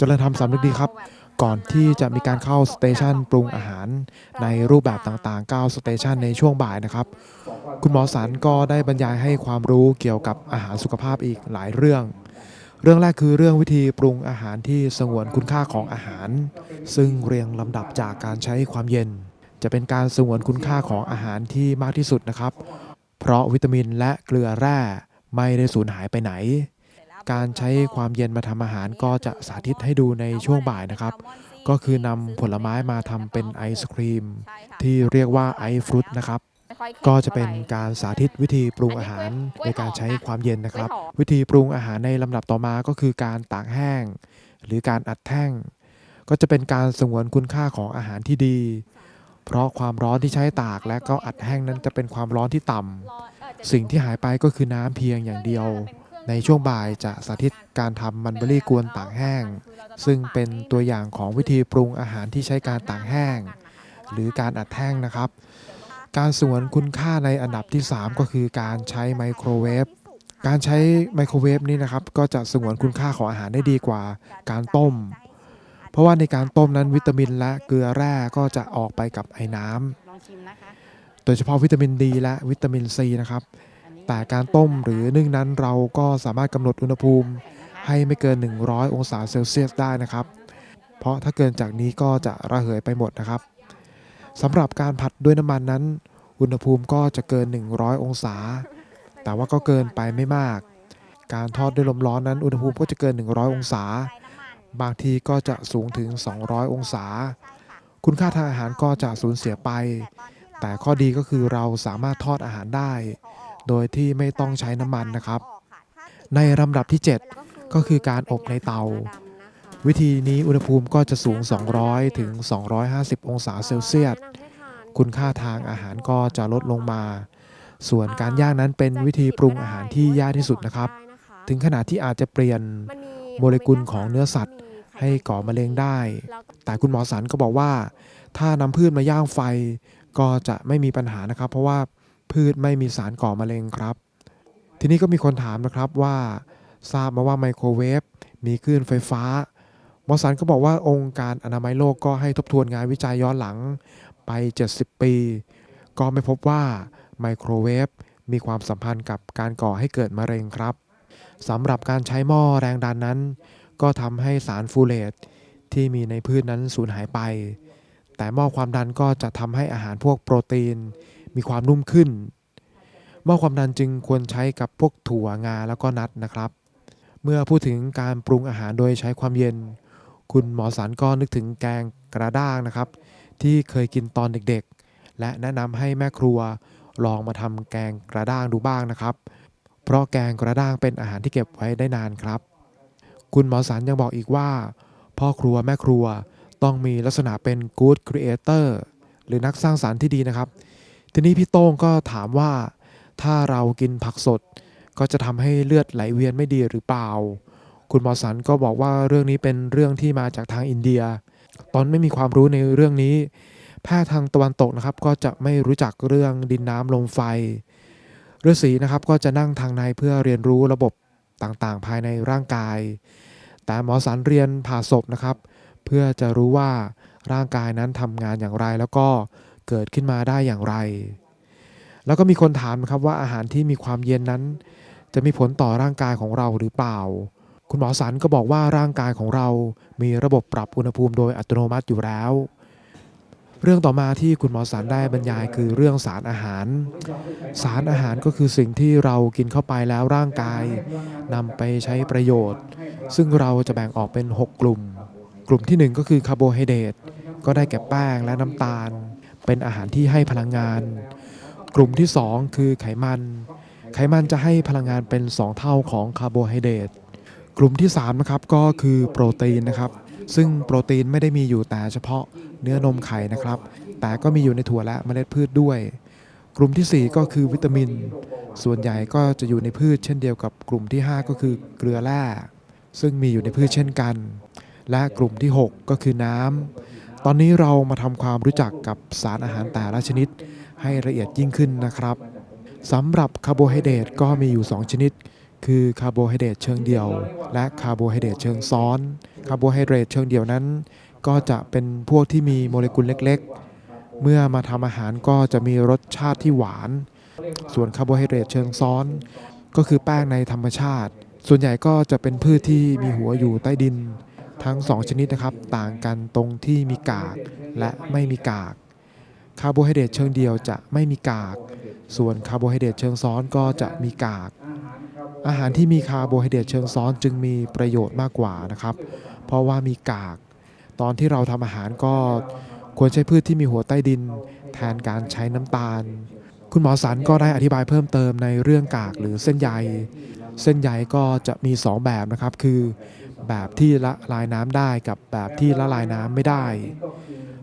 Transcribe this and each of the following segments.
เจริญธรรมสำนึกดีครับ ก่อนที่จะมีการเข้าสเตชันปรุงอาหารในรูปแบบต่างๆ9สเตชันในช่วงบ่ายนะครับ คุณหมอสันก็ได้บรรยายให้ความรู้เกี่ยวกับอาหารสุขภาพอีกหลายเรื่อง เรื่องแรกคือเรื่องวิธีปรุงอาหารที่สงวนคุณค่าของอาหาร ซึ่งเรียงลำดับจากการใช้ความเย็น จะเป็นการสงวนคุณค่าของอาหารที่มากที่สุดนะครับ เพราะวิตามินและเกลือแร่ไม่ได้สูญหายไปไหน การใช้ความเย็นมาทำอาหารก็จะสาธิตให้ดูในช่วงบ่ายนะครับ ก็คือนำผลไม้มาทำเป็นไอศครีม ที่เรียกว่าไอฟรุตนะครับก็จะเป็นการสาธิตวิธีปรุงอาหารในการใช้ความเย็นนะครับ วิธีปรุงอาหารในลำดับต่อมาก็คือการตากแห้ง หรือการอัดแท่ง ก็จะเป็นการสงวนคุณค่าของอาหารที่ดี เพราะความร้อนที่ใช้ตากและก็อัดแห้งนั้นจะเป็นความร้อนที่ต่ำสิ่งที่หายไปก็คือน้ำเพียงอย่างเดียว ในช่วงบ่ายจะสาธิตการทำมันเบอรี่กวนตากแห้ง ซึ่งเป็นตัวอย่างของวิธีปรุงอาหารที่ใช้การตากแห้ง หรือการอัดแท่งนะครับ การสวนคุณค่าในอันดับที่ 3 ก็คือการใช้ไมโครเวฟการใช้ไมโครเวฟนี่นะครับ ก็จะสงวนคุณค่าของอาหารได้ดีกว่าการต้ม เพราะว่าในการต้มนั้นวิตามินและเกลือแร่ก็จะออกไปกับไอ้น้ำโดยเฉพาะวิตามินดีและวิตามินซีนะครับ แต่การต้มหรือนึ่งนั้นเราก็สามารถกำหนดอุณหภูมิให้ไม่เกิน 100 องศาเซลเซียสได้นะครับ เพราะถ้าเกินจากนี้ก็จะระเหยไปหมดนะครับสำหรับการผัดด้วยน้ำมันนั้น อุณหภูมิก็จะเกิน 100 องศา แต่ว่าก็เกินไปไม่มาก การทอดด้วยลมร้อนนั้น อุณหภูมิก็จะเกิน 100 องศา บางทีก็จะสูงถึง 200 องศา คุณค่าทางอาหารก็จะสูญเสียไป แต่ข้อดีก็คือเราสามารถทอดอาหารได้ โดยที่ไม่ต้องใช้น้ำมันนะครับ ในลำดับที่ 7 ก็คือการอบในเตา วิธีนี้อุณหภูมิก็จะสูง 200 ถึง 250 องศาเซลเซียส คุณค่าทางอาหารก็จะลดลงมา ส่วนการย่างนั้นเป็นวิธีปรุงอาหารที่ยากที่สุดนะครับ ถึงขนาดที่อาจจะเปลี่ยนโมเลกุลของเนื้อสัตว์ให้ก่อมะเร็งได้ แต่คุณหมอสันก็บอกว่า ถ้านำพืชมาย่างไฟก็จะไม่มีปัญหานะครับ เพราะว่า พืชไม่มีสารก่อมะเร็งครับ ทีนี้ก็มีคนถามนะครับว่า ทราบมาว่าไมโครเวฟมีคลื่นไฟฟ้า หมอสันก็บอกว่าองค์การอนามัยโลกก็ให้ทบทวนงานวิจัยย้อนหลังไป 70 ปี ก็ไม่พบว่าไมโครเวฟมีความสัมพันธ์กับการก่อให้เกิดมะเร็งครับสำหรับการใช้หม้อแรงดันนั้น ก็ทำให้สารฟูเลตที่มีในพืชนั้นสูญหายไป แต่หม้อความดันก็จะทำให้อาหารพวกโปรตีน มีความนุ่มขึ้นหม้อความดันจึงควรใช้กับพวกถั่วงาแล้วก็นัทนะครับ เมื่อพูดถึงการปรุงอาหารโดยใช้ความเย็น คุณหมอสันก็นึกถึงแกงกระด้างนะครับ ที่เคยกินตอนเด็กๆ และแนะนำให้แม่ครัวลองมาทำแกงกระด้างดูบ้างนะครับ เพราะแกงกระด้างเป็นอาหารที่เก็บไว้ได้นานครับ คุณหมอสันยังบอกอีกว่า พ่อครัวแม่ครัวต้องมีลักษณะเป็น good creator หรือนักสร้างสารรค์ที่ดีนะครับ ทีนี้พี่โต้งก็ถามว่า ถ้าเรากินผักสด ก็จะทำให้เลือดไหลเวียนไม่ดีหรือเปล่า คุณหมอสันก็บอกว่าเรื่องนี้เป็นเรื่องที่มาจากทางอินเดีย ตอนไม่มีความรู้ในเรื่องนี้ แพทย์ทางตะวันตกนะครับ ก็จะไม่รู้จักเรื่องดินน้ำลมไฟฤาษีนะครับก็จะนั่งทางในเพื่อเรียนรู้ระบบต่างๆ ภายในร่างกาย แต่หมอสันเรียนผ่าศพนะครับ เพื่อจะรู้ว่าร่างกายนั้นทำงานอย่างไรแล้วก็ เกิดขึ้นมาได้อย่างไร แล้วก็มีคนถามครับว่าอาหารที่มีความเย็นนั้น จะมีผลต่อร่างกายของเราหรือเปล่า คุณหมอสันก็บอกว่าร่างกายของเรา มีระบบปรับอุณหภูมิโดยอัตโนมัติอยู่แล้ว เรื่องต่อมาที่คุณหมอสันได้บรรยายคือเรื่องสารอาหาร สารอาหารก็คือสิ่งที่เรากินเข้าไปแล้วร่างกายนำไปใช้ประโยชน์ ซึ่งเราจะแบ่งออกเป็น 6 กลุ่ม กลุ่มทีหนึ่1 ก็คือคาร์โบไฮเดรตก็ได้แก่แป้งและน้ำตาล เป็นอาหารที่ให้พลังงาน กลุ่มที่ 2 คือไขมัน ไขมันจะให้พลังงานเป็น 2 เท่าของคาร์โบไฮเดรตกลุ่มที่3นะครับก็คือโปรตีนนะครับ ซึ่งโปรตีนไม่ได้มีอยู่แต่เฉพาะเนื้อนมไข่นะครับ แต่ก็มีอยู่ในถั่วและเมล็ดพืชด้วย กลุ่มทีสี่4 ก็คือวิตามิน ส่วนใหญ่ก็จะอยู่ในพืช เช่นเดียวกับกลุ่มที่ 5 ก็คือเกลือแร่ซึ่งมีอยู่ในพืชเช่นกัน และกลุ่มที่ 6 ก็คือน้ำ ตอนนี้เรามาทำความรู้จักกับสารอาหารแต่ละชนิด ให้ละเอียดยิ่งขึ้นนะครับสำหรับคาร์โบไฮเดรตก็มีอยู่ 2 ชนิด คือคาร์โบไฮเดรตเชิงเดี่ยว และคาร์โบไฮเดรตเชิงซ้อน คาร์โบไฮเดรตเชิงเดี่ยวนั้น ก็จะเป็นพวกที่มีโมเลกุลเล็กๆ เมื่อมาทำอาหารก็จะมีรสชาติที่หวาน ส่วนคาร์โบไฮเดรตเชิงซ้อน ก็คือแป้งในธรรมชาติ ส่วนใหญ่ก็จะเป็นพืชที่มีหัวอยู่ใต้ดิน ทั้ง 2 ชนิดนะครับต่างกันตรงที่มีกากและไม่มีกากคาร์โบไฮเดรตเชิงเดียวจะไม่มีกาก ส่วนคาร์โบไฮเดรตเชิงซ้อนก็จะมีกาก อาหารที่มีคาร์โบไฮเดรตเชิงซ้อนจึงมีประโยชน์มากกว่านะครับ เพราะว่ามีกาก ตอนที่เราทำอาหารก็ควรใช้พืชที่มีหัวใต้ดิน แทนการใช้น้ำตาล คุณหมอสันก็ได้อธิบายเพิ่มเติมในเรื่องกากหรือเส้นใย เส้นใยก็จะมี 2 แบบนะครับ คือ แบบที่ละลายน้ำได้กับแบบที่ละลายน้ำไม่ได้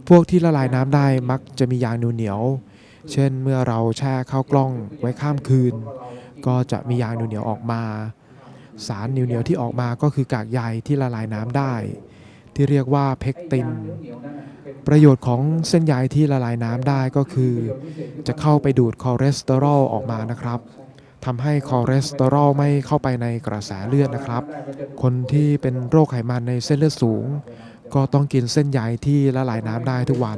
พวกที่ละลายน้ำได้มักจะมียางเหนียวเช่นเมื่อเราแช่ข้าวกล้องไว้ข้ามคืน ก็จะมียางเหนียวออกมา สารเหนียวที่ออกมาก็คือกากใยที่ละลายน้ำได้ ที่เรียกว่าเพกติน ประโยชน์ของเส้นใยที่ละลายน้ำได้ก็คือ จะเข้าไปดูดคอเลสเตอรอลออกมานะครับ ทำให้คอเลสเตอรอลไม่เข้าไปในกระแสเลือดนะครับ คนที่เป็นโรคไขมันในเส้นเลือดสูง ก็ต้องกินเส้นใยที่ละลายน้ำได้ทุกวัน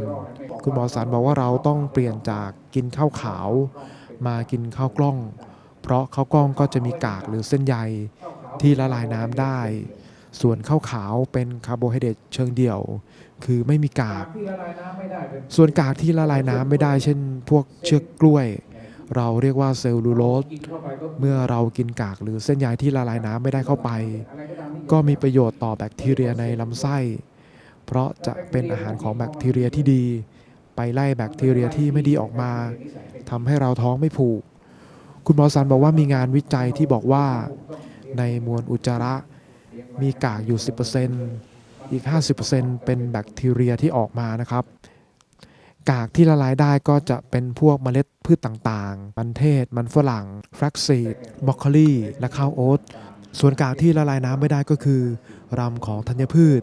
คุณหมอสันบอกว่าเราต้องเปลี่ยนจากกินข้าวขาว มากินข้าวกล้อง เพราะข้าวกล้องก็จะมีกากหรือเส้นใยที่ละลายน้ำได้ ส่วนข้าวขาวเป็นคาร์โบไฮเดรตเชิงเดี่ยว คือไม่มีกาก ส่วนกากที่ละลายน้ำไม่ได้ เช่น พวกเชือกกล้วย เราเรียกว่าเซลลูโลสเมื่อเรากินกากหรือเส้นใยที่ละลายน้ำไม่ได้เข้าไป ก็มีประโยชน์ต่อแบคทีเรียในลำไส้ เพราะจะเป็นอาหารของแบคทีเรียที่ดี ไปไล่แบคทีเรียที่ไม่ดีออกมาทำให้เราท้องไม่ผูก คุณหมอสันบอกว่ามีงานวิจัยที่บอกว่า ในมวลอุจจาระมีกากอยู่ 10%อีก 50%เป็นแบคทีเรียที่ออกมานะครับ กากที่ละลายได้ก็จะเป็นพวกเมล็ดพืชต่างๆ มันเทศ มันฝรั่งแฟลกซีดบรอกโคลีและข้าวโอ๊ตส่วนกากที่ละลายน้ำไม่ได้ก็คือรำของธัญพืช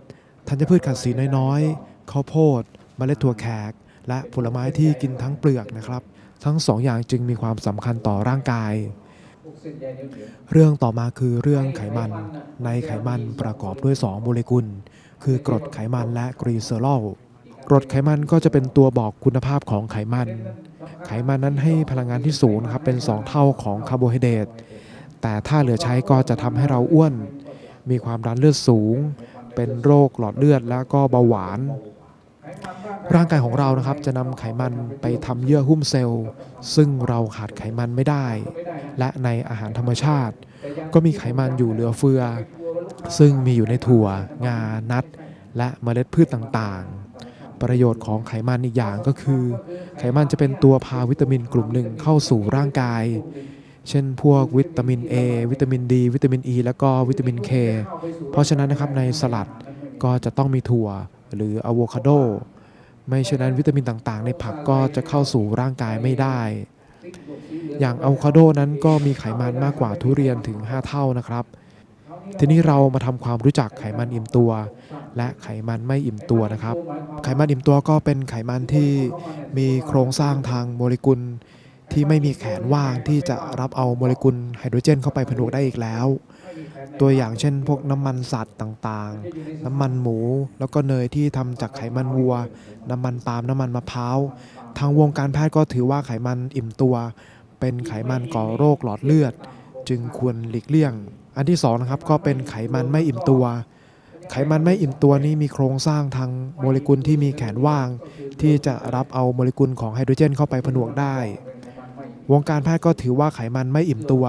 ธัญพืชขัดสีน้อยๆข้าวโพด เมล็ดถั่วแขก และผลไม้ที่กินทั้งเปลือกนะครับ ทั้งสองอย่างจึงมีความสำคัญต่อร่างกาย เรื่องต่อมาคือเรื่องไขมัน ในไขมันประกอบด้วย 2 โมเลกุล คือกรดไขมันและกรีเซอรอล กรดไขมันก็จะเป็นตัวบอกคุณภาพของไขมัน ไขมันนั้นให้พลังงานที่สูงครับเป็น 2 เท่าของคาร์โบไฮเดรตแต่ถ้าเหลือใช้ก็จะทำให้เราอ้วน มีความดันเลือดสูง เป็นโรคหลอดเลือดแล้วก็เบาหวาน ร่างกายของเรานะครับจะนำไขมันไปทำเยื่อหุ้มเซลล์ ซึ่งเราขาดไขมันไม่ได้ และในอาหารธรรมชาติ ก็มีไขมันอยู่เหลือเฟือ ซึ่งมีอยู่ในถั่ว งา นัทและเมล็ดพืชต่างๆ ประโยชน์ของไขมันอีกอย่างก็คือ ไขมันจะเป็นตัวพาวิตามินกลุ่มหนึ่งเข้าสู่ร่างกาย เช่นพวกวิตามิน A วิตามิน D วิตามิน E แล้วก็วิตามิน K เพราะฉะนั้นนะครับในสลัดก็จะต้องมีถั่วหรืออะโวคาโดไม่เช่นนั้นวิตามินต่างๆ ในผักก็จะเข้าสู่ร่างกายไม่ได้ อย่างอะโวคาโดนั้นก็มีไขมันมากกว่าทุเรียนถึง 5 เท่านะครับ ทีนี้เรามาทำความรู้จักไขมันอิ่มตัว และไขมันไม่อิ่มตัวนะครับ ไขมันอิ่มตัวก็เป็นไขมันที่มีโครงสร้างทางโมเลกุล ที่ไม่มีแขนว่างที่จะรับเอาโมเลกุลไฮโดรเจน เข้าไปผนวกได้อีกแล้ว ตัวอย่างเช่น พวกน้ำมันสัตว์ต่างๆ น้ำมันหมู แล้วก็เนยที่ทำจากไขมันวัว น้ำมันปาล์มน้ำมันมะพร้าวทางวงการแพทย์ก็ถือว่าไขมันอิ่มตัว เป็นไขมันก่อโรคหลอดเลือด จึงควรหลีกเลี่ยง อันที่สองนะครับก็เป็นไขมันไม่อิ่มตัว ไขมันไม่อิ่มตัวนี้มีโครงสร้างทางโมเลกุลที่มีแขนว่าง ที่จะรับเอาโมเลกุลของไฮโดรเจน เข้าไปผนวกได้ วงการแพทย์ก็ถือว่าไขมันไม่อิ่มตัว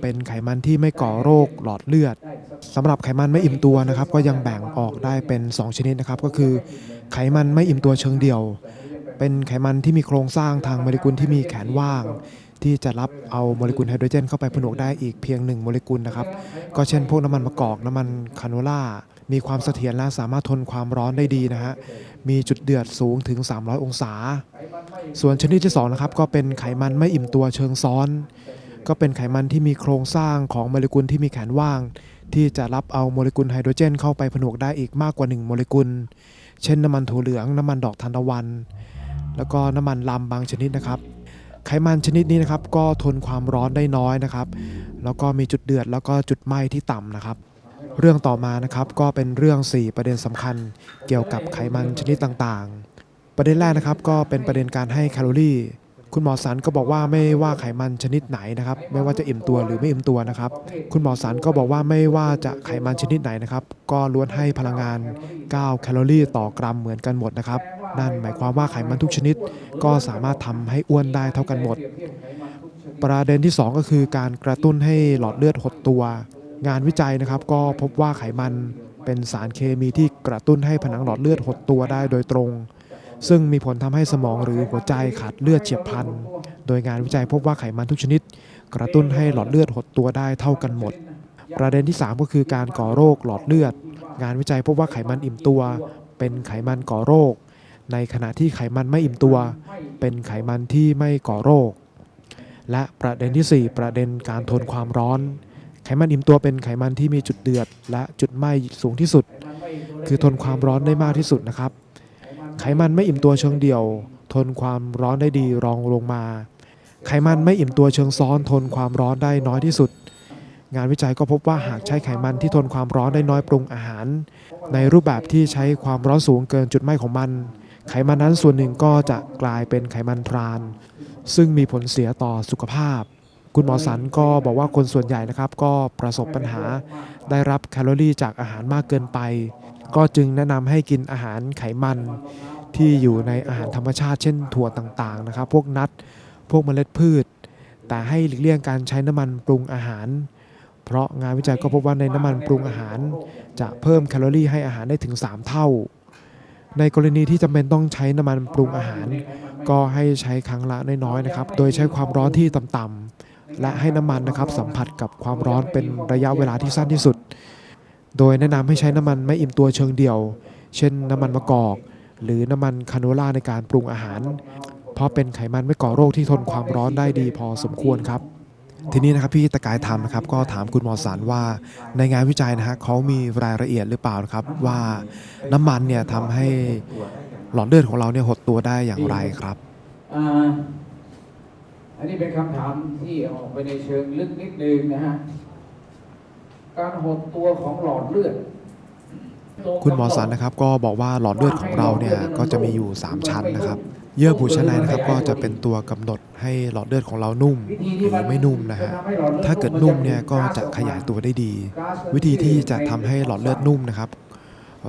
เป็นไขมันที่ไม่ก่อโรคหลอดเลือดสำหรับไขมันไม่อิ่มตัวนะครับ ก็ยังแบ่งออกได้เป็น 2 ชนิดนะครับ ก็คือ ไขมันไม่อิ่มตัวเชิงเดี่ยว เป็นไขมันที่มีโครงสร้างทางโมเลกุลที่มีแขนว่าง ที่จะรับเอาโมเลกุลไฮโดรเจนเข้าไปผนวกได้อีกเพียง 1 โมเลกุลนะครับ ก็เช่นพวกน้ำมันมะกอกน้ำมันคาโนล่า มีความเสถียรและสามารถทนความร้อนได้ดีนะฮะ มีจุดเดือดสูงถึง 300 องศา ส่วนชนิดที่2นะครับก็เป็นไขมันไม่อิ่มตัวเชิงซ้อน ก็เป็นไขมันที่มีโครงสร้างของโมเลกุลที่มีแขนว่าง ที่จะรับเอาโมเลกุลไฮโดรเจน เข้าไปผนวกได้อีกมากกว่า 1 โมเลกุล เช่นน้ำมันถั่วเหลืองน้ำมันดอกทานตะวัน แล้วก็น้ำมันลำบางชนิดนะครับ ไขมันชนิดนี้นะครับก็ทนความร้อนได้น้อยนะครับ แล้วก็มีจุดเดือดแล้วก็จุดไหม้ที่ต่ำนะครับ เรื่องต่อมานะครับก็เป็นเรื่อง 4 ประเด็นสำคัญ เกี่ยวกับไขมันชนิดต่างๆ ประเด็นแรกนะครับก็เป็นประเด็นการให้แคลอรี่ คุณหมอสันก็บอกว่าไม่ว่าไขมันชนิดไหนนะครับ ไม่ว่าจะอิ่มตัวหรือไม่อิ่มตัวนะครับ คุณหมอสันก็บอกว่าไม่ว่าจะไขมันชนิดไหนนะครับ ก็ล้วนให้พลังงาน 9 แคลอรี่ ต่อกรัมเหมือนกันหมดนะครับ นั่นหมายความว่าไขมันทุกชนิด ก็สามารถทำให้อ้วนได้เท่ากันหมด ประเด็นที่ 2 ก็คือการกระตุ้นให้หลอดเลือดหดตัว งานวิจัยนะครับก็พบว่าไขมันเป็นสารเคมีที่กระตุ้นให้ผนังหลอดเลือดหดตัวได้โดยตรง ซึ่งมีผลทำให้สมองหรือหัวใจขาดเลือดเฉียบพลัน โดยงานวิจัยพบว่าไขมันทุกชนิด กระตุ้นให้หลอดเลือดหดตัวได้เท่ากันหมด ประเด็นที่ 3 ก็คือการก่อโรคหลอดเลือด งานวิจัยพบว่าไขมันอิ่มตัว เป็นไขมันก่อโรค ในขณะที่ไขมันไม่อิ่มตัว เป็นไขมันที่ไม่ก่อโรค และประเด็นทีสี่ 4 ประเด็นการทนความร้อน ไขมันอิ่มตัวเป็นไขมันที่มีจุดเดือด และจุดไหม้สูงที่สุด คือทนความร้อนได้มากที่สุดนะครับ ไขมันไม่อิ่มตัวเชิงเดี่ยว ทนความร้อนได้ดีรองลงมา ไขมันไม่อิ่มตัวเชิงซ้อน ทนความร้อนได้น้อยที่สุดงานวิจัยก็พบว่าหากใช้ไขมันที่ทนความร้อนได้น้อยปรุงอาหาร ในรูปแบบที่ใช้ความร้อนสูงเกินจุดไหม้ของมัน ไขมันนั้นส่วนหนึ่งก็จะกลายเป็นไขมันทราน ซึ่งมีผลเสียต่อสุขภาพ คุณหมอสันก็บอกว่าคนส่วนใหญ่นะครับ ก็ประสบปัญหาได้รับแคลอรี่จากอาหารมากเกินไป ก็จึงแนะนำให้กินอาหารไขมันที่อยู่ในอาหารธรรมชาติเช่นถั่วต่างๆนะครับ พวกนัทพวกเมล็ดพืช แต่ให้หลีกเลี่ยงการใช้น้ำมันปรุงอาหาร เพราะงานวิจัยก็พบว่าในน้ำมันปรุงอาหาร จะเพิ่มแคลอรี่ให้อาหารได้ถึง 3 เท่า ในกรณีที่จำเป็นต้องใช้น้ำมันปรุงอาหาร ก็ให้ใช้ครั้งละน้อยๆนะครับ โดยใช้ความร้อนที่ต่ำๆและให้น้ำมันนะครับสัมผัสกับความร้อนเป็นระยะเวลาที่สั้นที่สุด โดยแนะนำให้ใช้น้ำมันไม่อิ่มตัวเชิงเดี่ยว เช่น น้ำมันมะกอก หรือน้ำมันคาโนล่าในการปรุงอาหาร เพราะเป็นไขมันไม่ก่อโรคที่ทนความร้อนได้ดีพอสมควรครับ ทีนี้นะครับพี่ตะกายทำนะครับก็ถามคุณหมอสารว่าในงานวิจัยนะฮะเขามีรายละเอียดหรือเปล่านะครับว่าน้ำมันเนี่ยทำให้หลอดเลือดของเราเนี่ยหดตัวได้อย่างไรครับ อ่าอันนี้เป็นคำถามที่ออกไปในเชิงลึกนิดนึงนะฮะ การหดตัวของหลอดเลือด คุณหมอสันนะครับก็บอกว่าหลอดเลือดของเราเนี่ยก็จะมีอยู่ 3 ชั้นนะครับ เยื่อบุชั้นในนะครับก็จะเป็นตัวกำหนดให้หลอดเลือดของเรานุ่มหรือไม่นุ่มนะฮะถ้าเกิดนุ่มเนี่ยก็จะขยายตัวได้ดี วิธีที่จะทำให้หลอดเลือดนุ่มนะครับ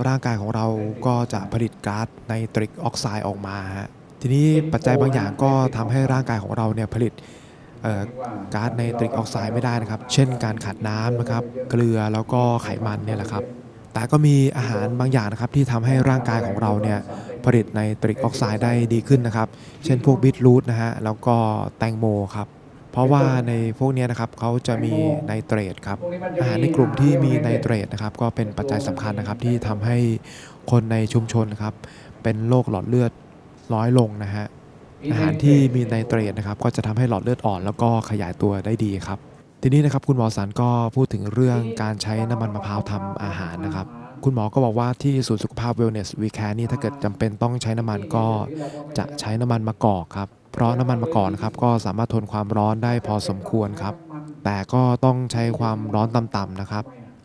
ร่างกายของเราก็จะผลิตก๊าซไนตริกออกไซด์ออกมาฮะทีนี้ปัจจัยบางอย่างก็ทำให้ร่างกายของเราเนี่ยผลิตก๊าซไนตริกออกไซด์ไม่ได้นะครับ เช่นการขาดน้ำนะครับ เกลือแล้วก็ไขมันเนี่ยแหละครับ แต่ก็มีอาหารบางอย่างนะครับที่ทำให้ร่างกายของเราเนี่ยผลิตไนตริกออกไซด์ได้ดีขึ้นนะครับ เช่นพวกบีทรูทนะฮะแล้วก็แตงโมครับเพราะว่าในพวกนี้นะครับเขาจะมีไนเตรตครับอาหารในกลุ่มที่มีไนเตรตนะครับก็เป็นปัจจัยสำคัญนะครับที่ทำให้คนในชุมชนนะครับเป็นโรคหลอดเลือดน้อยลงนะฮะอาหารที่มีไนเตรตนะครับก็จะทำให้หลอดเลือดอ่อน แล้วก็ขยายตัวได้ดีครับ ทีนี้นะครับคุณหมอสันก็พูดถึงเรื่องการใช้น้ำมันมะพร้าวทำอาหารนะครับคุณหมอก็บอกว่าที่ศูนย์สุขภาพ Wellness We Care นี่ถ้าเกิดจำเป็นต้องใช้น้ำมันก็จะใช้น้ำมันมะกอกครับ เพราะน้ำมันมะกอกนะครับก็สามารถทนความร้อนได้พอสมควรครับ แต่ก็ต้องใช้ความร้อนต่ำๆนะครับ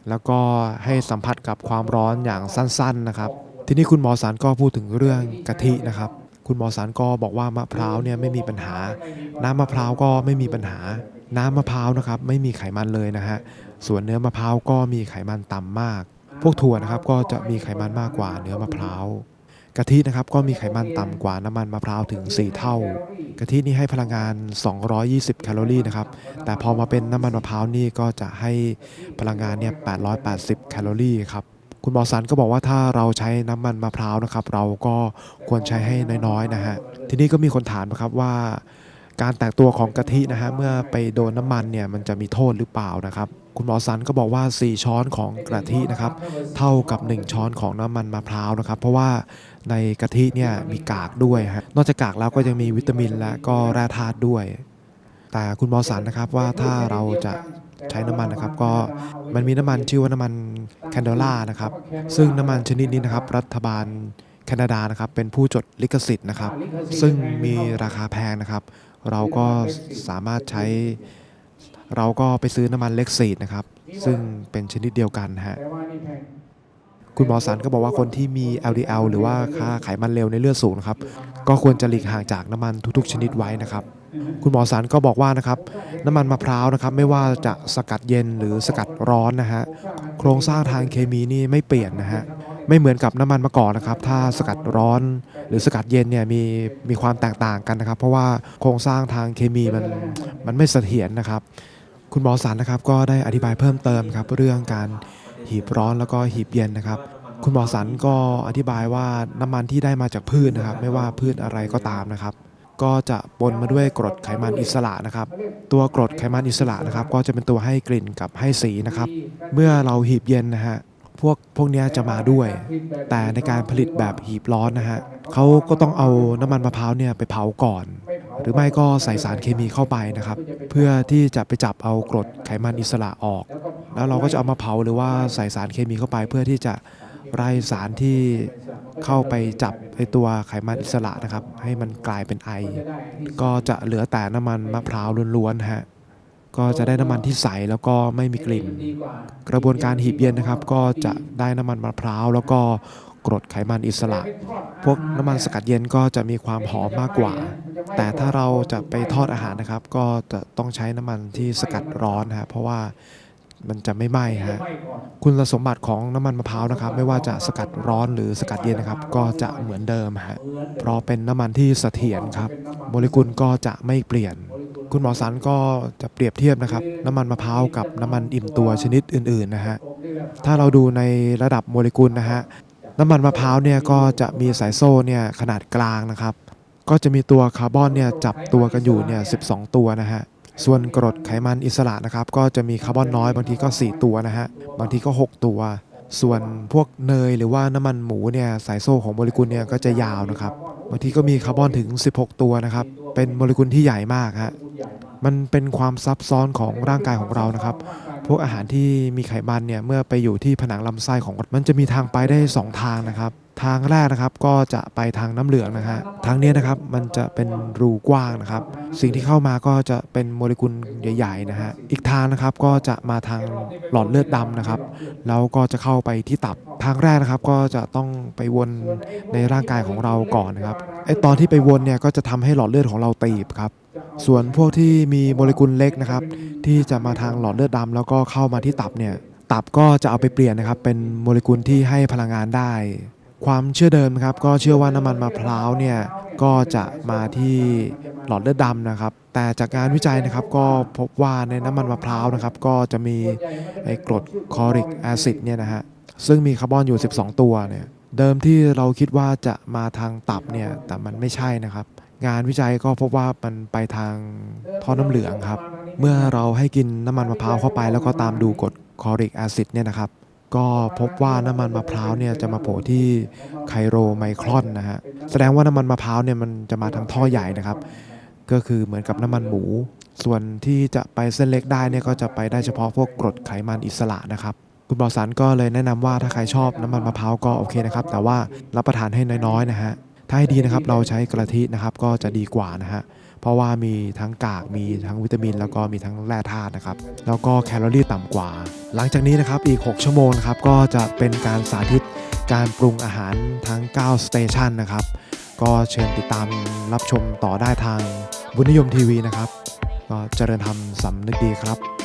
แล้วก็ให้สัมผัสกับความร้อนอย่างสั้นๆนะครับ ทีนี้คุณหมอสารก็พูดถึงเรื่องกะทินะครับ คุณหมอสารก็บอกว่ามะพร้าวเนี่ยไม่มีปัญหา น้ำมะพร้าวก็ไม่มีปัญหา น้ำมะพร้าวนะครับไม่มีไขมันเลยนะฮะส่วนเนื้อมะพร้าวก็มีไขมันต่ำมาก พวกถั่วนะครับก็จะมีไขมันมากกว่าเนื้อมะพร้าวกะทินะครับก็มีไขมันต่ำกว่าน้ำมันมะพร้าวถึง 4 เท่า กะทินี่ให้พลังงาน 220 แคลอรี่นะครับ แต่พอมาเป็นน้ำมันมะพร้าวนี่ก็จะให้พลังงานเนี่ย880 แคลอรี่ครับ คุณหมอสันก็บอกว่าถ้าเราใช้น้ำมันมะพร้าวนะครับ เราก็ควรใช้ให้น้อยๆนะฮะ ทีนี้ก็มีคนถามนะครับว่า การแตกตัวของกะทินะฮะเมื่อไปโดนน้ำมันเนี่ยมันจะมีโทษหรือเปล่านะครับ คุณหมอสันก็บอกว่า 4 ช้อนของกะทินะครับเท่ากับ 1 ช้อนของน้ำมันมะพร้าวนะครับ เพราะว่าในกะทิเนี่ยมีกากด้วยฮะนอกจากกากแล้วก็ยังมีวิตามินและก็แร่ธาตุด้วย แต่คุณหมอสันนะครับว่าถ้าเราจะใช้น้ำมันนะครับก็มันมีน้ำมันชื่อว่าน้ำมันแคนเดล่านะครับซึ่งน้ำมันชนิดนี้นะครับรัฐบาล แคนาดานะครับเป็นผู้จดลิขสิทธิ์นะครับ ซึ่งมีราคาแพงนะครับ เราก็สามารถใช้ เราก็ไปซื้อน้ำมันเล็กซีดนะครับ ซึ่งเป็นชนิดเดียวกันนะฮะแต่ว่านี่แพงคุณหมอสันก็บอกว่าคนที่มี LDL หรือว่าค่าไขมันเร็วในเลือดสูงนะครับ ก็ควรจะหลีกห่างจากน้ำมันทุกๆ ชนิดไว้นะครับ คุณหมอสันก็บอกว่านะครับ น้ำมันมะพร้าวนะครับ ไม่ว่าจะสกัดเย็นหรือสกัดร้อนนะฮะ โครงสร้างทางเคมีนี่ไม่เปลี่ยนนะฮะ ไม่เหมือนกับน้ำมันมะกอกนะครับ ถ้าสกัดร้อนหรือสกัดเย็นเนี่ยมีมีความแตกต่างกันนะครับ เพราะว่าโครงสร้างทางเคมีมันมันไม่เสถียรนะครับ คุณหมอสันนะครับก็ได้อธิบายเพิ่มเติมครับเรื่องการหีบร้อนแล้วก็หีบเย็นนะครับ คุณหมอสันก็อธิบายว่าน้ำมันที่ได้มาจากพืชนะครับ ไม่ว่าพืชอะไรก็ตามนะครับ ก็จะปนมาด้วยกรดไขมันอิสระนะครับ ตัวกรดไขมันอิสระนะครับ ก็จะเป็นตัวให้กลิ่นกับให้สีนะครับ เมื่อเราหีบเย็นนะฮะ พวกพวกนี้จะมาด้วย แต่ในการผลิตแบบหีบร้อนนะฮะเขาก็ต้องเอาน้ำมันมะพร้าวเนี่ยไปเผาก่อน หรือไม่ก็ใส่สารเคมีเข้าไปนะครับ เพื่อที่จะไปจับเอากรดไขมันอิสระออก แล้วเราก็จะเอามาเผาหรือว่าใส่สารเคมีเข้าไป เพื่อที่จะไล่สารที่เข้าไปจับไอตัวไขมันอิสระนะครับ ให้มันกลายเป็นไอ ก็จะเหลือแต่น้ำมันมะพร้าวล้วนๆฮะ ก็จะได้น้ำมันที่ใสแล้วก็ไม่มีกลิ่น กระบวนการหีบเย็นนะครับ ก็จะได้น้ำมันมะพร้าวแล้วก็กรดไขมันอิสระ พวกน้ำมันสกัดเย็นก็จะมีความหอมมากกว่า แต่ถ้าเราจะไปทอดอาหารนะครับ ก็จะต้องใช้น้ำมันที่สกัดร้อนนะฮะเพราะว่า มันจะไม่ไหม้ฮะคุณสมบัติของน้ำมันมะพร้าวนะครับ ไม่ว่าจะสกัดร้อนหรือสกัดเย็นนะครับ ก็จะเหมือนเดิมฮะเพราะเป็นน้ำมันที่เสถียรครับ โมเลกุลก็จะไม่เปลี่ยน คุณหมอสันก็จะเปรียบเทียบนะครับ น้ำมันมะพร้าวกับน้ำมันอิ่มตัวชนิดอื่นๆนะฮะถ้าเราดูในระดับโมเลกุลนะฮะน้ำมันมะพร้าวเนี่ยก็จะมีสายโซ่เนี่ยขนาดกลางนะครับ ก็จะมีตัวคาร์บอนเนี่ยจับตัวกันอยู่เนี่ย12 ตัวนะฮะ ส่วนกรดไขมันอิสระนะครับ ก็จะมีคาร์บอนน้อยบางทีก็ 4 ตัวนะฮะ บางทีก็ 6 ตัว ส่วนพวกเนยหรือว่าน้ำมันหมูเนี่ยสายโซ่ของโมเลกุลเนี่ยก็จะยาวนะครับ บางทีก็มีคาร์บอนถึง 16 ตัวนะครับ เป็นโมเลกุลที่ใหญ่มากฮะ มันเป็นความซับซ้อนของร่างกายของเรานะครับ พวกอาหารที่มีไขมันเนี่ยเมื่อไปอยู่ที่ผนังลำไส้ของมันจะมีทางไปได้ 2 ทางนะครับ ทางแรกนะครับก็จะไปทางน้ำเหลืองนะฮะทางนี้นะครับมันจะเป็นรูกว้างนะครับ สิ่งที่เข้ามาก็จะเป็นโมเลกุลใหญ่ๆนะฮะอีกทางนะครับก็จะมาทางหลอดเลือดดำนะครับแล้วก็จะเข้าไปที่ตับทางแรกนะครับก็จะต้องไปวนในร่างกายของเราก่อนนะครับไอตอนที่ไปวนเนี่ยก็จะทำให้หลอดเลือดของเราตีบครับส่วนพวกที่มีโมเลกุลเล็กนะครับ ที่จะมาทางหลอดเลือดดำแล้วก็เข้ามาที่ตับเนี่ยตับก็จะเอาไปเปลี่ยนนะครับ เป็นโมเลกุลที่ให้พลังงานได้ ความเชื่อเดิมนะครับก็เชื่อว่าน้ำมันมะพร้าวเนี่ยก็จะมาที่หลอดเลือดดำนะครับ แต่จากงานวิจัยนะครับก็พบว่าในน้ำมันมะพร้าวนะครับก็จะมีไอ้กรดคอริกแอซิดเนี่ยนะฮะซึ่งมีคาร์บอนอยู่ 12 ตัวเนี่ยเดิมที่เราคิดว่าจะมาทางตับเนี่ยแต่มันไม่ใช่นะครับ งานวิจัยก็พบว่ามันไปทางท่อน้ำเหลืองครับ เมื่อเราให้กินน้ำมันมะพร้าวเข้าไป แล้วก็ตามดูกรดคอริกแอซิดเนี่ยนะครับ ก็พบว่าน้ำมันมะพร้าวเนี่ยจะมาโผล่ที่ไคโรไมครอนนะฮะแสดงว่าน้ำมันมะพร้าวเนี่ยมันจะมาทางท่อใหญ่นะครับ ก็คือเหมือนกับน้ำมันหมู ส่วนที่จะไปเส้นเล็กได้เนี่ยก็จะไปได้เฉพาะพวกกรดไขมันอิสระนะครับ คุณหมอสันก็เลยแนะนำว่าถ้าใครชอบน้ำมันมะพร้าวก็โอเคนะครับ แต่ว่ารับประทานให้น้อยๆนะฮะถ้าให้ดีนะครับเราใช้กะทินะครับก็จะดีกว่านะฮะ เพราะว่ามีทั้งกากมีทั้งวิตามิน แล้วก็มีทั้งแร่ธาตุนะครับแล้วก็แคลอรี่ต่ำกว่า หลังจากนี้นะครับอีก 6 ชั่วโมงนะครับก็จะเป็นการสาธิตการปรุงอาหารทั้ง 9 สเตชันนะครับก็เชิญติดตามรับชมต่อได้ทางบุญนิยมทีวีนะครับ ก็เจริญธรรมสำนึกดีครับ